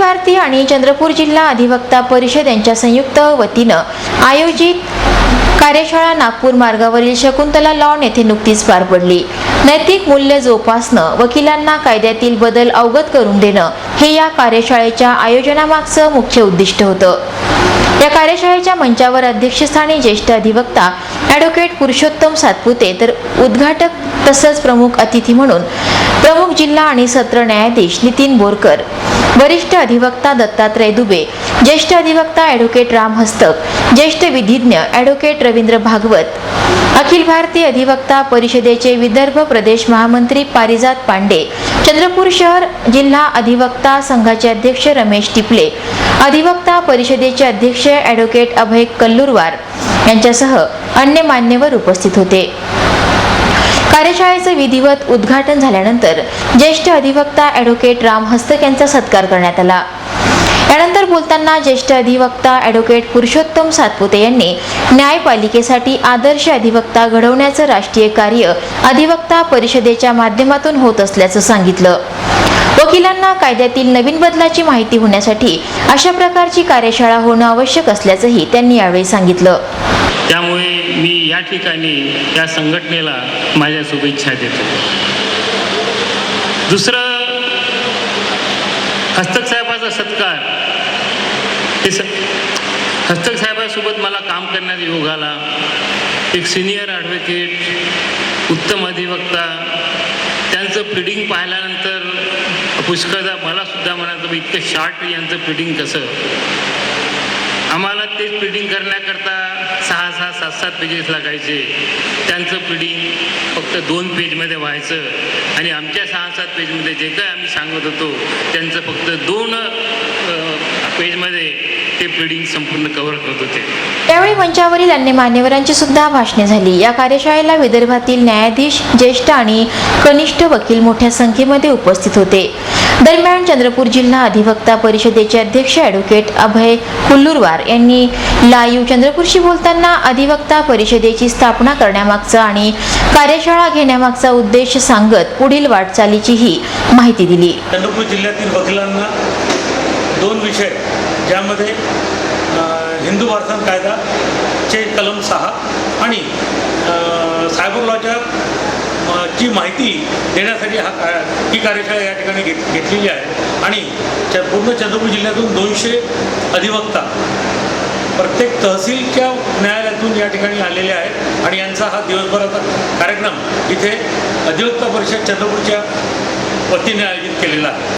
भारती आणि चंद्रपूर जिल्हा अधिवक्ता परिषद यांच्या संयुक्त वतीनं आयोजित कार्यशाळा नागपूर मार्गावरील शकुंतला लॉन येथे नुकतीच पार पडली. नैतिक मूल्य जोपासणं वकिलांना कायद्यातील बदल अवगत करून देणं हे या कार्यशाळेच्या आयोजनामागचं मुख्य उद्दिष्ट होतं. या कार्यशाळेच्या मंचावर अध्यक्षस्थानी ज्येष्ठ अधिवक्ता ॲडव्होकेट पुरुषोत्तम सातपुते तर उद्घाटक तसंच प्रमुख अतिथी म्हणून प्रमुख जिल्हा आणि सत्र न्यायाधीश नितीन बोरकर वरिष्ठ अधिवक्ता दत्तात्रय दुबे ज्येष्ठ अधिवक्ता ॲडव्होकेट राम हस्तक ज्येष्ठ विधिज्ञ ॲडव्होकेट रवींद्र भागवत अखिल भारतीय अधिवक्ता परिषदेचे विदर्भ प्रदेश महामंत्री पारिजात पांडे चंद्रपूर शहर जिल्हा अधिवक्ता संघाचे अध्यक्ष रमेश टिपले अधिवक्ता परिषदेचे अध्यक्ष ॲडव्होकेट अभय कल्लुरवार यांच्यासह अन्य मान्यवर उपस्थित होते. कार्यशाळेचं विधिवत उद्घाटन झाल्यानंतर ज्येष्ठ अधिवक्ता ॲडव्होकेट राम हस्तक यांचा सत्कार करण्यात आला. यानंतर बोलताना ज्येष्ठ अधिवक्ता ॲडव्होकेट पुरुषोत्तम सातपुते यांनी न्यायपालिकेसाठी आदर्श अधिवक्ता घडवण्याचं राष्ट्रीय कार्य अधिवक्ता परिषदेच्या माध्यमातून होत असल्याचं सांगितलं. वकिलांना कायद्यातील नवीन बदलाची माहिती होण्यासाठी अशा प्रकारची कार्यशाळा होणं आवश्यक असल्याचंही त्यांनी यावेळी सांगितलं. त्यामुळे मी या ठिकाणी या संघटनेला माझ्या शुभेच्छा देतो. दुसरं हस्तक साहेबाचा सत्कार. हे स हस्तक साहेबासोबत मला काम करण्यात योग आला एक सिनियर ॲडव्होकेट उत्तम अधिवक्ता त्यांचं फिडिंग पाहिल्यानंतर पुष्कळदा मलासुद्धा म्हणायचं इतकं शार्ट यांचं फिडिंग कसं? आम्हाला तेच प्रिडिंग करण्याकरता सहा सहा सात सात पेजेस लागायचे. त्यांचं प्रिडिंग फक्त दोन पेजमध्ये व्हायचं. आणि आमच्या सहा सात पेजमध्ये जे काय आम्ही सांगत होतो त्यांचं फक्त दोन पेजमध्ये ते प्रिडिंग संपूर्ण कव्हर करत होते. यावेळी मंचावरील अन्य मान्यवरांची सुद्धा भाषणे झाली. या कार्यशाळेला विदर्भातील न्यायाधीश ज्येष्ठ आणि कनिष्ठ वकील मोठ्या संख्येमध्ये उपस्थित होते. दरम्यान चंद्रपूर जिल्हा अधिवक्ता परिषदेचे अध्यक्ष ॲडव्होकेट अभय कुल्लुरवार यांनी लाईव्ह चंद्रपूरशी बोलताना अधिवक्ता परिषदेची स्थापना करण्यामागचा आणि कार्यशाळा घेण्यामागचा उद्देश सांगत पुढील वाटचालीचीही माहिती दिली. चंद्रपूर जिल्ह्यातील वकिलांना दोन विषय ज्यामध्ये हिंदू भारसन कायदा चे कलम सहा आणि सायबर लॉच्या ची माहिती देण्यासाठी हा का ही कार्यशाळा या ठिकाणी घेत घेतलेली आहे. आणि च पूर्ण चंद्रपूर जिल्ह्यातून दोनशे अधिवक्ता प्रत्येक तहसीलच्या न्यायालयातून या ठिकाणी आलेले आहेत आणि यांचा हा दिवसभराचा कार्यक्रम इथे अधिवक्ता परिषद चंद्रपूरच्या वतीने आयोजित केलेला आहे.